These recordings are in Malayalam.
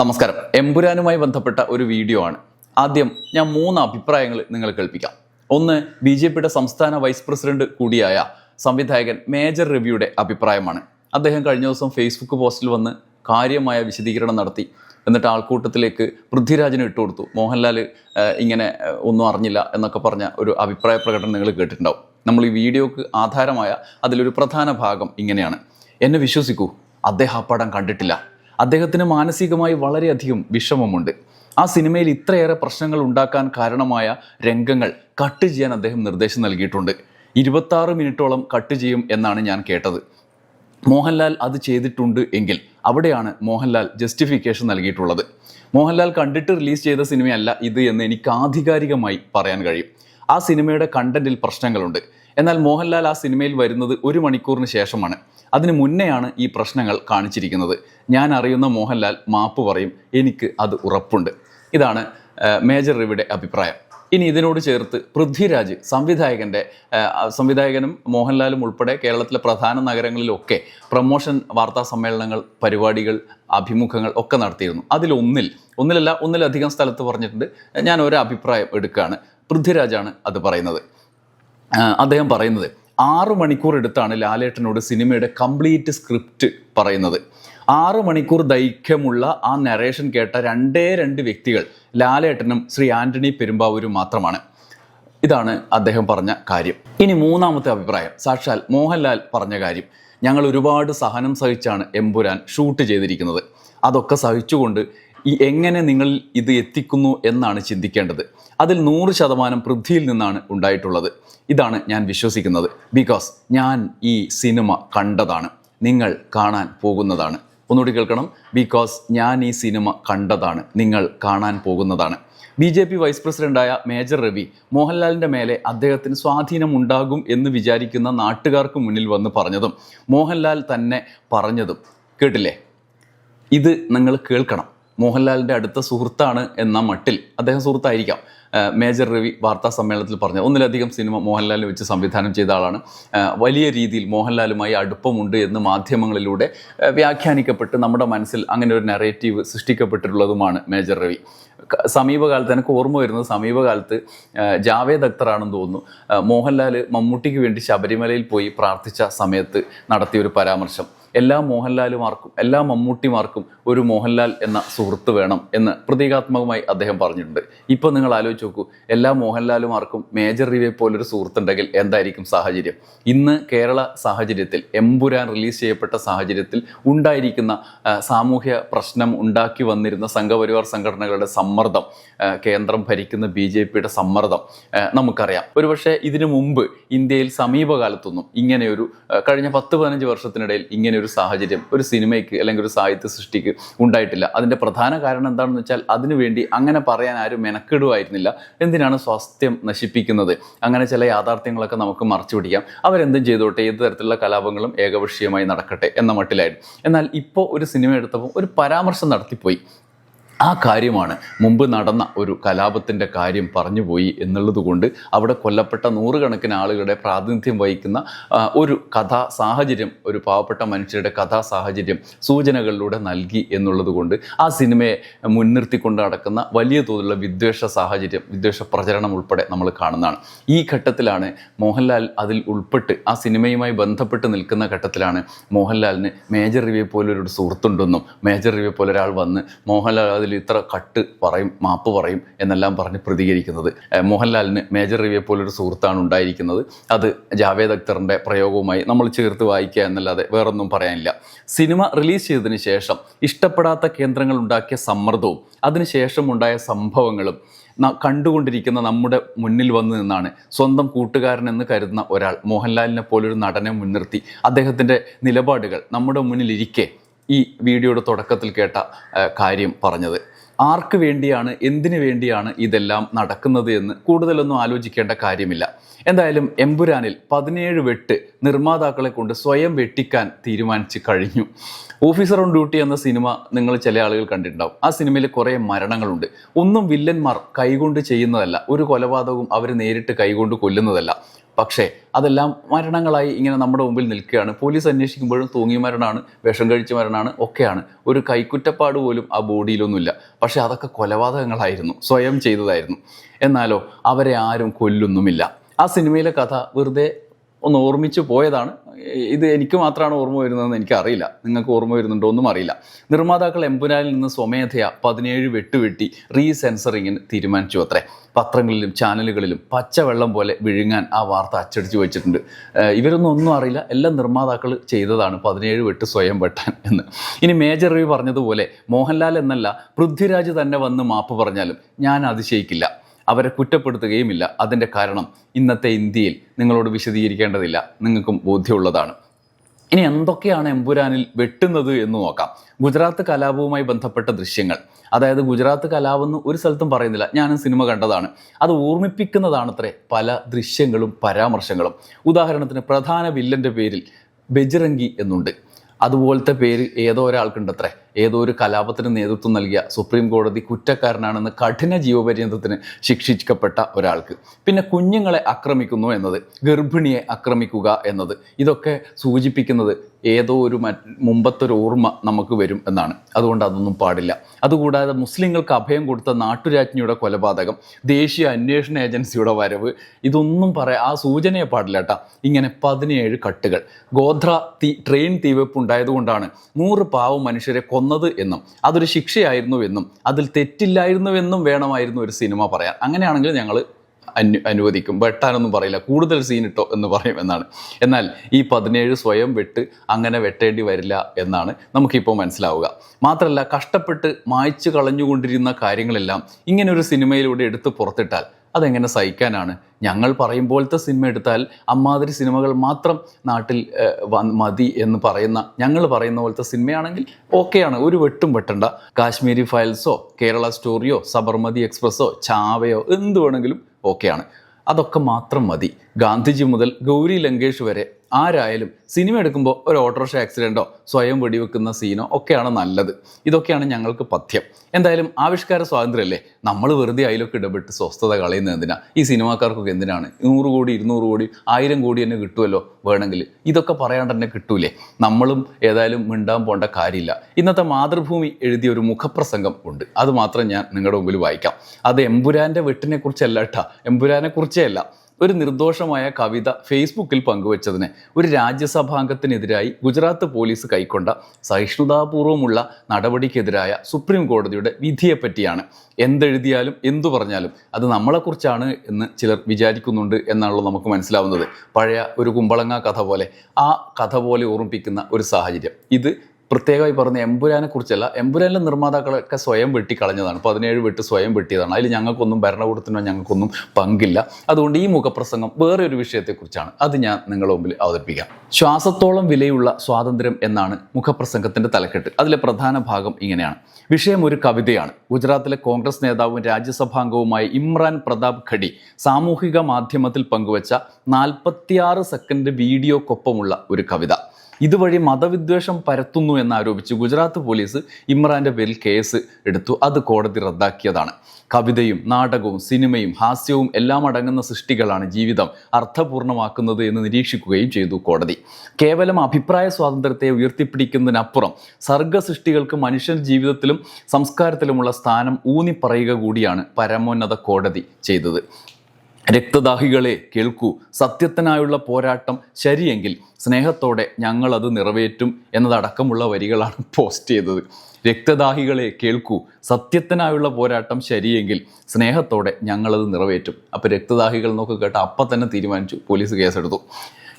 നമസ്കാരം. എമ്പുരാനുമായി ബന്ധപ്പെട്ട ഒരു വീഡിയോ ആണ്. ആദ്യം ഞാൻ മൂന്ന് അഭിപ്രായങ്ങൾ നിങ്ങൾ കേൾപ്പിക്കാം. ഒന്ന് ബി ജെ പിയുടെ സംസ്ഥാന വൈസ് പ്രസിഡന്റ് കൂടിയായ സംവിധായകൻ മേജർ രവിയുടെ അഭിപ്രായമാണ്. അദ്ദേഹം കഴിഞ്ഞ ദിവസം ഫേസ്ബുക്ക് പോസ്റ്റിൽ വന്ന് കാര്യമായ വിശദീകരണം നടത്തി. എന്നിട്ട് ആൾക്കൂട്ടത്തിലേക്ക് പൃഥ്വിരാജിന് ഇട്ടുകൊടുത്തു മോഹൻലാൽ ഇങ്ങനെ ഒന്നും അറിഞ്ഞില്ല എന്നൊക്കെ പറഞ്ഞ ഒരു അഭിപ്രായ പ്രകടനം നിങ്ങൾ കേട്ടിട്ടുണ്ടാവും. നമ്മൾ ഈ വീഡിയോക്ക് ആധാരമായ അതിലൊരു പ്രധാന ഭാഗം ഇങ്ങനെയാണ്. എന്നെ വിശ്വസിക്കൂ അദ്ദേഹം ആ പടം കണ്ടിട്ടില്ല. അദ്ദേഹത്തിന് മാനസികമായി വളരെയധികം വിഷമമുണ്ട്. ആ സിനിമയിൽ ഇത്രയേറെ പ്രശ്നങ്ങൾ ഉണ്ടാക്കാൻ കാരണമായ രംഗങ്ങൾ കട്ട് ചെയ്യാൻ അദ്ദേഹം നിർദ്ദേശം നൽകിയിട്ടുണ്ട്. ഇരുപത്താറ് മിനിറ്റോളം കട്ട് ചെയ്യും എന്നാണ് ഞാൻ കേട്ടത്. മോഹൻലാൽ അത് ചെയ്തിട്ടുണ്ട് എങ്കിൽ അവിടെയാണ് മോഹൻലാൽ ജസ്റ്റിഫിക്കേഷൻ നൽകിയിട്ടുള്ളത്. മോഹൻലാൽ കണ്ടിട്ട് റിലീസ് ചെയ്ത സിനിമയല്ല ഇത് എന്ന് എനിക്ക് ആധികാരികമായി പറയാൻ കഴിയും. ആ സിനിമയുടെ കണ്ടന്റിൽ പ്രശ്നങ്ങളുണ്ട്. എന്നാൽ മോഹൻലാൽ ആ സിനിമയിൽ വരുന്നത് ഒരു മണിക്കൂറിന് ശേഷമാണ്. അതിനു മുന്നെയാണ് ഈ പ്രശ്നങ്ങൾ കാണിച്ചിരിക്കുന്നത്. ഞാൻ അറിയുന്ന മോഹൻലാൽ മാപ്പ് പറയും എനിക്ക് അത് ഉറപ്പുണ്ട്. ഇതാണ് മേജർ റിവിയുടെ അഭിപ്രായം. ഇനി ഇതിനോട് ചേർത്ത് പൃഥ്വിരാജ് സംവിധായകന്റെ സംവിധായകനും മോഹൻലാലും ഉൾപ്പെടെ കേരളത്തിലെ പ്രധാന നഗരങ്ങളിലൊക്കെ പ്രമോഷൻ വാർത്താ സമ്മേളനങ്ങൾ പരിപാടികൾ അഭിമുഖങ്ങൾ ഒക്കെ നടത്തിയിരുന്നു. അതിലൊന്നിൽ ഒന്നിലല്ല ഒന്നിലധികം സ്ഥലത്ത് പറഞ്ഞിട്ടുണ്ട്. ഞാൻ ഒരു അഭിപ്രായം എടുക്കുകയാണ്. പൃഥ്വിരാജാണ് അത് പറയുന്നത്. അദ്ദേഹം പറയുന്നത് ആറു മണിക്കൂർ എടുത്താണ് ലാലേട്ടനോട് സിനിമയുടെ കംപ്ലീറ്റ് സ്ക്രിപ്റ്റ് പറയുന്നത്. ആറ് മണിക്കൂർ ദൈർഘ്യമുള്ള ആ നരേഷൻ കേട്ട രണ്ടേ രണ്ട് വ്യക്തികൾ ലാലേട്ടനും ശ്രീ ആന്റണി പെരുമ്പാവൂരും മാത്രമാണ്. ഇതാണ് അദ്ദേഹം പറഞ്ഞ കാര്യം. ഇനി മൂന്നാമത്തെ അഭിപ്രായം സാക്ഷാൽ മോഹൻലാൽ പറഞ്ഞ കാര്യം. ഞങ്ങൾ ഒരുപാട് സഹനം സഹിച്ചാണ് എമ്പുരാൻ ഷൂട്ട് ചെയ്തിരിക്കുന്നത്. അതൊക്കെ സഹിച്ചുകൊണ്ട് ഈ എങ്ങനെ നിങ്ങൾ ഇത് എത്തിക്കുന്നു എന്നാണ് ചിന്തിക്കേണ്ടത്. അതിൽ നൂറ് ശതമാനം പൃഥ്വിയിൽ നിന്നാണ് ഉണ്ടായിട്ടുള്ളത്. ഇതാണ് ഞാൻ വിശ്വസിക്കുന്നത്. ബിക്കോസ് ഞാൻ ഈ സിനിമ കണ്ടതാണ്. നിങ്ങൾ കാണാൻ പോകുന്നതാണ്. ഒന്നുകൂടി കേൾക്കണം. ബിക്കോസ് ഞാൻ ഈ സിനിമ കണ്ടതാണ്. നിങ്ങൾ കാണാൻ പോകുന്നതാണ്. ബി ജെ പി വൈസ് പ്രസിഡന്റായ മേജർ രവി മോഹൻലാലിന്റെ മേലെ അദ്ദേഹത്തിന് സ്വാധീനം ഉണ്ടാകും എന്ന് വിചാരിക്കുന്ന നാട്ടുകാർക്ക് മുന്നിൽ വന്ന് പറഞ്ഞതും മോഹൻലാൽ തന്നെ പറഞ്ഞതും കേട്ടില്ലേ? ഇത് നിങ്ങൾ കേൾക്കണം. മോഹൻലാലിന്റെ അടുത്ത സുഹൃത്താണ് എന്ന മട്ടിൽ അദ്ദേഹം സുഹൃത്തായിരിക്കാം. മേജർ രവി വാർത്താ സമ്മേളനത്തിൽ പറഞ്ഞു ഒന്നിലധികം സിനിമ മോഹൻലാലിനെ വെച്ച് സംവിധാനം ചെയ്ത ആളാണ്. വലിയ രീതിയിൽ മോഹൻലാലുമായി അടുപ്പമുണ്ട് എന്ന് മാധ്യമങ്ങളിലൂടെ വ്യാഖ്യാനിക്കപ്പെട്ട് നമ്മുടെ മനസ്സിൽ അങ്ങനെ ഒരു നെറേറ്റീവ് സൃഷ്ടിക്കപ്പെട്ടിട്ടുള്ളതുമാണ് മേജർ രവി. സമീപകാലത്ത് എനിക്ക് ഓർമ്മ വരുന്നത് സമീപകാലത്ത് ജാവേദ് അക്തറാണെന്ന് തോന്നുന്നു. മോഹൻലാൽ മമ്മൂട്ടിക്ക് വേണ്ടി ശബരിമലയിൽ പോയി പ്രാർത്ഥിച്ച സമയത്ത് നടത്തിയ ഒരു പരാമർശം. എല്ലാ മോഹൻലാലുമാർക്കും എല്ലാ മമ്മൂട്ടിമാർക്കും ഒരു മോഹൻലാൽ എന്ന സുഹൃത്ത് വേണം എന്ന് പ്രതീകാത്മകമായി അദ്ദേഹം പറഞ്ഞിട്ടുണ്ട്. ഇപ്പോൾ നിങ്ങൾ ആലോചിച്ച് നോക്കൂ എല്ലാ മോഹൻലാലുമാർക്കും മേജർ റിവേ പോലൊരു സുഹൃത്തുണ്ടെങ്കിൽ എന്തായിരിക്കും സാഹചര്യം? ഇന്ന് കേരള സാഹചര്യത്തിൽ എമ്പുരാൻ റിലീസ് ചെയ്യപ്പെട്ട സാഹചര്യത്തിൽ ഉണ്ടായിരിക്കുന്ന സാമൂഹ്യ പ്രശ്നം ഉണ്ടാക്കി വന്നിരുന്ന സംഘപരിവാർ സംഘടനകളുടെ സമ്മർദ്ദം കേന്ദ്രം ഭരിക്കുന്ന ബി ജെ പിയുടെ സമ്മർദ്ദം നമുക്കറിയാം. ഒരുപക്ഷെ ഇതിനു മുമ്പ് ഇന്ത്യയിൽ സമീപകാലത്തൊന്നും ഇങ്ങനെയൊരു കഴിഞ്ഞ പത്ത് പതിനഞ്ച് വർഷത്തിനിടയിൽ ഇങ്ങനെ ഒരു സാഹചര്യം ഒരു സിനിമയ്ക്ക് അല്ലെങ്കിൽ ഒരു സാഹിത്യ സൃഷ്ടിക്ക് ഉണ്ടായിട്ടില്ല. അതിന്റെ പ്രധാന കാരണം എന്താണെന്ന് വെച്ചാൽ അതിനുവേണ്ടി അങ്ങനെ പറയാൻ ആരും മെനക്കെടുമായിരുന്നില്ല എന്തിനാണ് സ്വാസ്ഥ്യം നശിപ്പിക്കുന്നത്? അങ്ങനെ ചില യാഥാർത്ഥ്യങ്ങളൊക്കെ നമുക്ക് മറച്ചു പിടിക്കാം. അവരെന്തും ചെയ്തോട്ടെ ഏത് തരത്തിലുള്ള കലാപങ്ങളും ഏകപക്ഷീയമായി നടക്കട്ടെ എന്ന മട്ടിലായിരുന്നു. എന്നാൽ ഇപ്പോൾ ഒരു സിനിമ എടുത്തപ്പോൾ ഒരു പരാമർശം നടത്തിപ്പോയി. ആ കാര്യമാണ് മുമ്പ് നടന്ന ഒരു കലാപത്തിന്റെ കാര്യം പറഞ്ഞുപോയി എന്നുള്ളത് കൊണ്ട് അവിടെ കൊല്ലപ്പെട്ട നൂറുകണക്കിന് ആളുകളുടെ പ്രാതിനിധ്യം വഹിക്കുന്ന ഒരു കഥാ സാഹചര്യം ഒരു പാവപ്പെട്ട മനുഷ്യരുടെ കഥാ സാഹചര്യം സൂചനകളിലൂടെ നൽകി എന്നുള്ളത് കൊണ്ട് ആ സിനിമയെ മുൻനിർത്തിക്കൊണ്ട് നടക്കുന്ന വലിയ തോതിലുള്ള വിദ്വേഷ സാഹചര്യം വിദ്വേഷ പ്രചരണം ഉൾപ്പെടെ നമ്മൾ കാണുന്നതാണ്. ഈ ഘട്ടത്തിലാണ് മോഹൻലാൽ അതിൽ ഉൾപ്പെട്ട് ആ സിനിമയുമായി ബന്ധപ്പെട്ട് നിൽക്കുന്ന ഘട്ടത്തിലാണ് മോഹൻലാലിന് മേജർ റിവ്യൂ പോലെ പോലൊരു സുഹൃത്തുണ്ടെന്നും മേജർ റിവ്യൂ പോലെ ഒരാൾ വന്ന് മോഹൻലാൽ അതിൽ ഇത്ര കട്ട് പറയും മാപ്പ് പറയും എന്നെല്ലാം പറഞ്ഞ് പ്രതികരിക്കുന്നത്. മോഹൻലാലിന് മേജർ റിവ്യൂ പോലൊരു സുഹൃത്താണ് ഉണ്ടായിരിക്കുന്നത്. അത് ജാവേദ് അക്തറിന്റെ പ്രയോഗവുമായി നമ്മൾ ചേർത്ത് വായിക്കുക എന്നല്ലാതെ വേറൊന്നും പറയാനില്ല. സിനിമ റിലീസ് ചെയ്തതിന് ശേഷം ഇഷ്ടപ്പെടാത്ത കേന്ദ്രങ്ങൾ ഉണ്ടാക്കിയ സമ്മർദ്ദവും അതിനുശേഷം ഉണ്ടായ സംഭവങ്ങളും കണ്ടുകൊണ്ടിരിക്കുന്ന നമ്മുടെ മുന്നിൽ വന്നു നിന്നാണ് സ്വന്തം കൂട്ടുകാരൻ എന്ന് കരുതുന്ന ഒരാൾ മോഹൻലാലിനെ പോലൊരു നടനെ മുൻനിർത്തി. അദ്ദേഹത്തിന്റെ നിലപാടുകൾ നമ്മുടെ മുന്നിലിരിക്കെ ഈ വീഡിയോയുടെ തുടക്കത്തിൽ കേട്ട കാര്യം പറഞ്ഞത്. ആർക്ക് വേണ്ടിയാണ് എന്തിനു വേണ്ടിയാണ് ഇതെല്ലാം നടക്കുന്നത് എന്ന് കൂടുതലൊന്നും ആലോചിക്കേണ്ട കാര്യമില്ല. എന്തായാലും എമ്പുരാനിൽ പതിനേഴ് വെട്ട് നിർമ്മാതാക്കളെ കൊണ്ട് സ്വയം വെട്ടിക്കാൻ തീരുമാനിച്ച് കഴിഞ്ഞു. ഓഫീസർ ഓൺ ഡ്യൂട്ടി എന്ന സിനിമ നിങ്ങൾ ചില ആളുകൾ കണ്ടിട്ടുണ്ടാവും. ആ സിനിമയിൽ കുറേ മരണങ്ങളുണ്ട്. ഒന്നും വില്ലന്മാർ കൈകൊണ്ട് ചെയ്യുന്നതല്ല. ഒരു കൊലപാതകവും അവർ നേരിട്ട് കൈകൊണ്ട് കൊല്ലുന്നതല്ല. പക്ഷേ അതെല്ലാം മരണങ്ങളായി ഇങ്ങനെ നമ്മുടെ മുമ്പിൽ നിൽക്കുകയാണ്. പോലീസ് അന്വേഷിക്കുമ്പോഴും തൂങ്ങി മരണമാണ് വിഷം കഴിച്ച മരണമാണ് ഒക്കെയാണ്. ഒരു കൈക്കുറ്റപ്പാട് പോലും ആ ബോഡിയിലൊന്നുമില്ല. പക്ഷേ അതൊക്കെ കൊലപാതകങ്ങളായിരുന്നു സ്വയം ചെയ്തതായിരുന്നു. എന്നാലോ അവരെ ആരും കൊല്ലുന്നുമില്ല. ആ സിനിമയിലെ കഥ വെറുതെ ഒന്ന് ഓർമ്മിച്ച് പോയതാണ്. ഇത് എനിക്ക് മാത്രമാണ് ഓർമ്മ വരുന്നതെന്ന് എനിക്കറിയില്ല. നിങ്ങൾക്ക് ഓർമ്മ വരുന്നുണ്ടോ ഒന്നും അറിയില്ല. നിർമ്മാതാക്കൾ എമ്പുരാനിൽ നിന്ന് സ്വമേധയ പതിനേഴ് വെട്ടുവെട്ടി റീസെൻസറിങ്ങിന് തീരുമാനിച്ചു അത്രേ. പത്രങ്ങളിലും ചാനലുകളിലും പച്ചവെള്ളം പോലെ വിഴുങ്ങാൻ ആ വാർത്ത അച്ചടിച്ചു വെച്ചിട്ടുണ്ട്. ഇവരൊന്നും ഒന്നും അറിയില്ല. എല്ലാ നിർമ്മാതാക്കൾ ചെയ്തതാണ് പതിനേഴ് വെട്ട് സ്വയം വെട്ടാൻ എന്ന്. ഇനി മേജർ രവി പറഞ്ഞതുപോലെ മോഹൻലാൽ എന്നല്ല പൃഥ്വിരാജ് തന്നെ വന്ന് മാപ്പ് പറഞ്ഞാലും ഞാൻ അതിശയിക്കില്ല. അവരെ കുറ്റപ്പെടുത്തുകയുമില്ല. അതിന്റെ കാരണം ഇന്നത്തെ ഇന്ത്യയിൽ നിങ്ങളോട് വിശദീകരിക്കേണ്ടതില്ല. നിങ്ങൾക്കും ബോധ്യമുള്ളതാണ്. ഇനി എന്തൊക്കെയാണ് എമ്പുരാനിൽ വെട്ടുന്നത് എന്ന് നോക്കാം. ഗുജറാത്ത് കലാപവുമായി ബന്ധപ്പെട്ട ദൃശ്യങ്ങൾ. അതായത് ഗുജറാത്ത് കലാപെന്ന് ഒരു സ്ഥലത്തും പറയുന്നില്ല. ഞാനും സിനിമ കണ്ടതാണ്. അത് ഓർമ്മിപ്പിക്കുന്നതാണത്രേ പല ദൃശ്യങ്ങളും പരാമർശങ്ങളും. ഉദാഹരണത്തിന് പ്രധാന വില്ലന്റെ പേരിൽ ബജ്രംഗി എന്നുണ്ട്. അതുപോലത്തെ പേര് ഏതോ ഒരാൾക്കുണ്ടത്രേ. ഏതോ ഒരു കലാപത്തിന് നേതൃത്വം നൽകിയ സുപ്രീം കോടതി കുറ്റക്കാരനാണെന്ന് കഠിന ജീവപര്യന്തത്തിന് ശിക്ഷിക്കപ്പെട്ട ഒരാൾക്ക്. പിന്നെ കുഞ്ഞുങ്ങളെ ആക്രമിക്കുന്നു എന്നത് ഗർഭിണിയെ ആക്രമിക്കുക എന്നത് ഇതൊക്കെ സൂചിപ്പിക്കുന്നത് ഏതോ ഒരു മുമ്പത്തൊരു ഓർമ്മ നമുക്ക് വരും എന്നാണ്. അതുകൊണ്ട് അതൊന്നും പാടില്ല. അതുകൂടാതെ മുസ്ലിങ്ങൾക്ക് അഭയം കൊടുത്ത നാട്ടുരാജ്ഞിയുടെ കൊലപാതകം ദേശീയ അന്വേഷണ ഏജൻസിയുടെ വരവ് ഇതൊന്നും പറയാം ആ സൂചനയെ പാടില്ല കേട്ടാ. ഇങ്ങനെ പതിനേഴ് കട്ടുകൾ. ഗോധ്ര തീ ട്രെയിൻ തീവെപ്പ് ഉണ്ടായതുകൊണ്ടാണ് നൂറ് പാവം മനുഷ്യരെ കൊന്നത് എന്നും അതൊരു ശിക്ഷയായിരുന്നു എന്നും അതിൽ തെറ്റില്ലായിരുന്നുവെന്നും വേണമായിരുന്നു ഒരു സിനിമ പറയാൻ. അങ്ങനെയാണെങ്കിൽ ഞങ്ങൾ അനു അനുവദിക്കും. വെട്ടാനൊന്നും പറയില്ല. കൂടുതൽ സീൻ ഇട്ടോ എന്ന് പറയും എന്നാണ്. എന്നാൽ ഈ പതിനേഴ് സ്വയം വെട്ട് അങ്ങനെ വെട്ടേണ്ടി വരില്ല എന്നാണ് നമുക്കിപ്പോൾ മനസ്സിലാവുക. മാത്രമല്ല കഷ്ടപ്പെട്ട് മായ്ച്ചു കളഞ്ഞുകൊണ്ടിരുന്ന കാര്യങ്ങളെല്ലാം ഇങ്ങനെ ഒരു സിനിമയിലൂടെ എടുത്ത് പുറത്തിട്ടാൽ അതെങ്ങനെ സഹിക്കാനാണ്? ഞങ്ങൾ പറയുമ്പോഴത്തെ സിനിമ എടുത്താൽ അമ്മാതിരി സിനിമകൾ മാത്രം നാട്ടിൽ മതി എന്ന് പറയുന്ന ഞങ്ങൾ പറയുന്ന പോലത്തെ സിനിമയാണെങ്കിൽ ഓക്കെയാണ് ഒരു വെട്ടും വെട്ടണ്ട. കാശ്മീരി ഫയൽസോ കേരള സ്റ്റോറിയോ സബർമതി എക്സ്പ്രസ്സോ ചാവയോ എന്ത് വേണമെങ്കിലും ഓക്കെയാണ്. അതൊക്കെ മാത്രം മതി. ഗാന്ധിജി മുതൽ ഗൗരി ലങ്കേഷ് വരെ ആരായാലും സിനിമ എടുക്കുമ്പോൾ ഒരു ഓട്ടോറിക്ഷ ആക്സിഡന്റോ സ്വയം വെടിവെക്കുന്ന സീനോ ഒക്കെയാണ് നല്ലത്. ഇതൊക്കെയാണ് ഞങ്ങൾക്ക് പഥ്യം. എന്തായാലും ആവിഷ്കാര സ്വാതന്ത്ര്യമല്ലേ? നമ്മൾ വെറുതെ അതിലൊക്കെ ഇടപെട്ട് സ്വസ്ഥത കളയുന്നത് എന്തിനാ? ഈ സിനിമാക്കാർക്കൊക്കെ എന്തിനാണ്? നൂറ് കോടി ഇരുന്നൂറ് കോടി ആയിരം കോടി തന്നെ കിട്ടുമല്ലോ വേണമെങ്കിൽ. ഇതൊക്കെ പറയാണ്ട് തന്നെ കിട്ടൂലേ? നമ്മളും ഏതായാലും മിണ്ടാൻ പോണ്ട കാര്യമില്ല. ഇന്നത്തെ മാതൃഭൂമി എഴുതിയ ഒരു മുഖപ്രസംഗം ഉണ്ട്. അത് മാത്രം ഞാൻ നിങ്ങളുടെ മുമ്പിൽ വായിക്കാം. അത് എമ്പുരാന്റെ വെട്ടിനെ കുറിച്ചല്ല കേട്ടാ എമ്പുരാനെ കുറിച്ചേ അല്ല. ഒരു നിർദോഷമായ കവിത ഫേസ്ബുക്കിൽ പങ്കുവച്ചതിന് ഒരു രാജ്യസഭാംഗത്തിനെതിരായി ഗുജറാത്ത് പോലീസ് കൈക്കൊണ്ട സഹിഷ്ണുതാപൂർവമുള്ള നടപടിക്കെതിരായ സുപ്രീം കോടതിയുടെ വിധിയെപ്പറ്റിയാണ് എന്തെഴുതിയാലും എന്തു പറഞ്ഞാലും അത് നമ്മളെക്കുറിച്ചാണ് എന്ന് ചിലർ വിചാരിക്കുന്നുണ്ട് എന്നാണല്ലോ നമുക്ക് മനസ്സിലാവുന്നത്. പഴയ ഒരു കുമ്പളങ്ങ കഥ പോലെ ആ കഥ പോലെ ഓർമ്മിപ്പിക്കുന്ന ഒരു സാഹചര്യം. ഇത് പ്രത്യേകമായി പറഞ്ഞ എമ്പുരാനെ കുറിച്ചല്ല. എമ്പുരാനിലെ നിർമ്മാതാക്കളൊക്കെ സ്വയം വെട്ടിക്കളഞ്ഞതാണ്. പതിനേഴ് വെട്ട് സ്വയം വെട്ടിയതാണ്. അതിൽ ഞങ്ങൾക്കൊന്നും ഭരണകൂടത്തിനോ ഞങ്ങൾക്കൊന്നും പങ്കില്ല. അതുകൊണ്ട് ഈ മുഖപ്രസംഗം വേറെ ഒരു വിഷയത്തെക്കുറിച്ചാണ്. അത് ഞാൻ നിങ്ങളുടെ മുമ്പിൽ അവതരിപ്പിക്കാം. ശ്വാസത്തോളം വിലയുള്ള സ്വാതന്ത്ര്യം എന്നാണ് മുഖപ്രസംഗത്തിന്റെ തലക്കെട്ട്. അതിലെ പ്രധാന ഭാഗം ഇങ്ങനെയാണ്. വിഷയം ഒരു കവിതയാണ്. ഗുജറാത്തിലെ കോൺഗ്രസ് നേതാവും രാജ്യസഭാംഗവുമായ ഇമ്രാൻ പ്രതാപ് ഖഡി സാമൂഹിക മാധ്യമത്തിൽ പങ്കുവച്ച നാൽപ്പത്തിയാറ് സെക്കൻഡ് വീഡിയോക്കൊപ്പമുള്ള ഒരു കവിത. ഇതുവഴി മതവിദ്വേഷം പരത്തുന്നു എന്നാരോപിച്ച് ഗുജറാത്ത് പോലീസ് ഇമ്രാന്റെ പേരിൽ കേസ് എടുത്തു. അത് കോടതി റദ്ദാക്കിയതാണ്. കവിതയും നാടകവും സിനിമയും ഹാസ്യവും എല്ലാം അടങ്ങുന്ന സൃഷ്ടികളാണ് ജീവിതം അർത്ഥപൂർണമാക്കുന്നത് എന്ന് നിരീക്ഷിക്കുകയും ചെയ്തു കോടതി. കേവലം അഭിപ്രായ സ്വാതന്ത്ര്യത്തെ ഉയർത്തിപ്പിടിക്കുന്നതിനപ്പുറം സർഗ സൃഷ്ടികൾക്ക് മനുഷ്യൻ ജീവിതത്തിലും സംസ്കാരത്തിലുമുള്ള സ്ഥാനം ഊന്നിപ്പറയുക കൂടിയാണ് പരമോന്നത കോടതി ചെയ്തത്. രക്തദാഹികളെ കേൾക്കൂ. സത്യത്തിനായുള്ള പോരാട്ടം ശരിയെങ്കിൽ സ്നേഹത്തോടെ ഞങ്ങളത് നിറവേറ്റും എന്നതടക്കമുള്ള വരികളാണ് പോസ്റ്റ് ചെയ്തത്. രക്തദാഹികളെ കേൾക്കൂ. സത്യത്തിനായുള്ള പോരാട്ടം ശരിയെങ്കിൽ സ്നേഹത്തോടെ ഞങ്ങളത് നിറവേറ്റും. അപ്പോൾ രക്തദാഹികൾ എന്നൊക്കെ കേട്ട് അപ്പം തന്നെ തീരുമാനിച്ചു. പോലീസ് കേസെടുത്തു.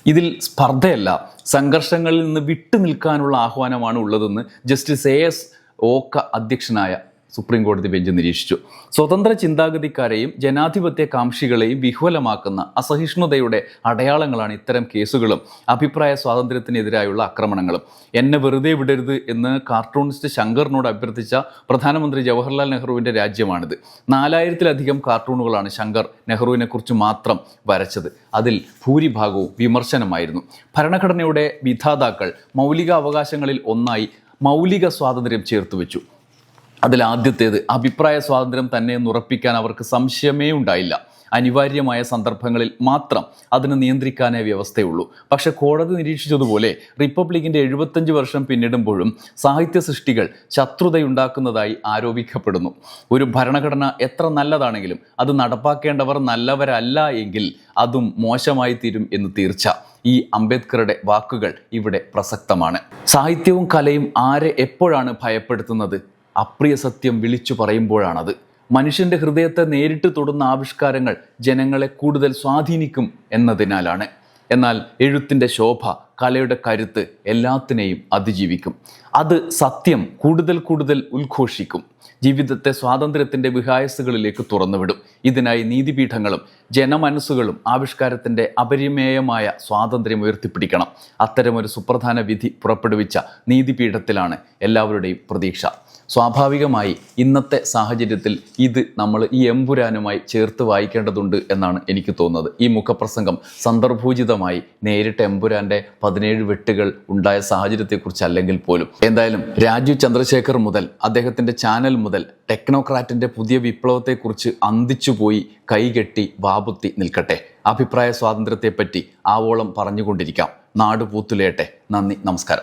ഇതിൽ സ്പർദ്ധയല്ല സംഘർഷങ്ങളിൽ നിന്ന് വിട്ടു നിൽക്കാനുള്ള ആഹ്വാനമാണ് ഉള്ളതെന്ന് ജസ്റ്റിസ് എ എസ് ഓക്ക അധ്യക്ഷനായ സുപ്രീം കോടതി ബെഞ്ച് നിരീക്ഷിച്ചു. സ്വതന്ത്ര ചിന്താഗതിക്കാരെയും ജനാധിപത്യ കാംക്ഷികളെയും വിഹ്വലമാക്കുന്ന അസഹിഷ്ണുതയുടെ അടയാളങ്ങളാണ് ഇത്തരം കേസുകളും അഭിപ്രായ സ്വാതന്ത്ര്യത്തിനെതിരായുള്ള ആക്രമണങ്ങളും. എന്നെ വെറുതെ വിടരുത് എന്ന് കാർട്ടൂണിസ്റ്റ് ശങ്കറിനോട് അഭ്യർത്ഥിച്ച പ്രധാനമന്ത്രി ജവഹർലാൽ നെഹ്റുവിന്റെ രാജ്യമാണിത്. നാലായിരത്തിലധികം കാർട്ടൂണുകളാണ് ശങ്കർ നെഹ്റുവിനെക്കുറിച്ച് മാത്രം വരച്ചത്. അതിൽ ഭൂരിഭാഗവും വിമർശനമായിരുന്നു. ഭരണഘടനയുടെ വിധാതാക്കൾ മൗലിക അവകാശങ്ങളിൽ ഒന്നായി മൗലിക സ്വാതന്ത്ര്യം ചേർത്ത് ആദ്യത്തേത് അഭിപ്രായ സ്വാതന്ത്ര്യം തന്നെ ഉറപ്പിക്കാൻ അവർക്ക് സംശയമേ ഉണ്ടായില്ല. അനിവാര്യമായ സന്ദർഭങ്ങളിൽ മാത്രം അതിനെ നിയന്ത്രിക്കാനേ വ്യവസ്ഥയുള്ളൂ. പക്ഷെ കോടതി നിരീക്ഷിച്ചതുപോലെ റിപ്പബ്ലിക്കിന്റെ എഴുപത്തഞ്ച് വർഷം പിന്നിടുമ്പോഴും സാഹിത്യ സൃഷ്ടികൾ ശത്രുതയുണ്ടാക്കുന്നതായി ആരോപിക്കപ്പെടുന്നു. ഒരു ഭരണഘടന എത്ര നല്ലതാണെങ്കിലും അത് നടപ്പാക്കേണ്ടവർ നല്ലവരല്ല എങ്കിൽ അതും മോശമായി തീരും എന്ന് തീർച്ച. ഈ അംബേദ്കറുടെ വാക്കുകൾ ഇവിടെ പ്രസക്തമാണ്. സാഹിത്യവും കലയും ആരെ എപ്പോഴാണ് ഭയപ്പെടുത്തുന്നത്? അപ്രിയ സത്യം വിളിച്ചു പറയുമ്പോഴാണത്. മനുഷ്യന്റെ ഹൃദയത്തെ നേരിട്ട് തൊടുന്ന ആവിഷ്കാരങ്ങൾ ജനങ്ങളെ കൂടുതൽ സ്വാധീനിക്കും എന്നതിനാലാണ്. എന്നാൽ എഴുത്തിന്റെ ശോഭ കലയുടെ കരുത്ത് എല്ലാത്തിനെയും അതിജീവിക്കും. അത് സത്യം കൂടുതൽ കൂടുതൽ ഉദ്ഘോഷിക്കും. ജീവിതത്തെ സ്വാതന്ത്ര്യത്തിന്റെ വിഹായസുകളിലേക്ക് തുറന്നുവിടും. ഇതിനായി നീതിപീഠങ്ങളും ജനമനസ്സുകളും ആവിഷ്കാരത്തിന്റെ അപരിമേയമായ സ്വാതന്ത്ര്യം ഉയർത്തിപ്പിടിക്കണം. അത്തരമൊരു സുപ്രധാന വിധി പുറപ്പെടുവിച്ച നീതിപീഠത്തിലാണ് എല്ലാവരുടെയും പ്രതീക്ഷ. സ്വാഭാവികമായി ഇന്നത്തെ സാഹചര്യത്തിൽ ഇത് നമ്മൾ ഈ എമ്പുരാനുമായി ചേർത്ത് വായിക്കേണ്ടതുണ്ട് എന്നാണ് എനിക്ക് തോന്നുന്നത്. ഈ മുഖപ്രസംഗം സന്ദർഭോചിതമായി നേരിട്ട് എമ്പുരാന്റെ പതിനേഴ് വെട്ടുകൾ ഉണ്ടായ സാഹചര്യത്തെക്കുറിച്ച് അല്ലെങ്കിൽ പോലും. എന്തായാലും രാജീവ് ചന്ദ്രശേഖർ മുതൽ അദ്ദേഹത്തിന്റെ ചാനൽ മുതൽ ടെക്നോക്രാറ്റിന്റെ പുതിയ വിപ്ലവത്തെക്കുറിച്ച് അന്തിച്ചുപോയി കൈകെട്ടി വാപുത്തി നിൽക്കട്ടെ. അഭിപ്രായ സ്വാതന്ത്ര്യത്തെപ്പറ്റി ആവോളം പറഞ്ഞുകൊണ്ടിരിക്കാം. നാട് പൂത്തുലയട്ടെ നന്ദി. നമസ്കാരം.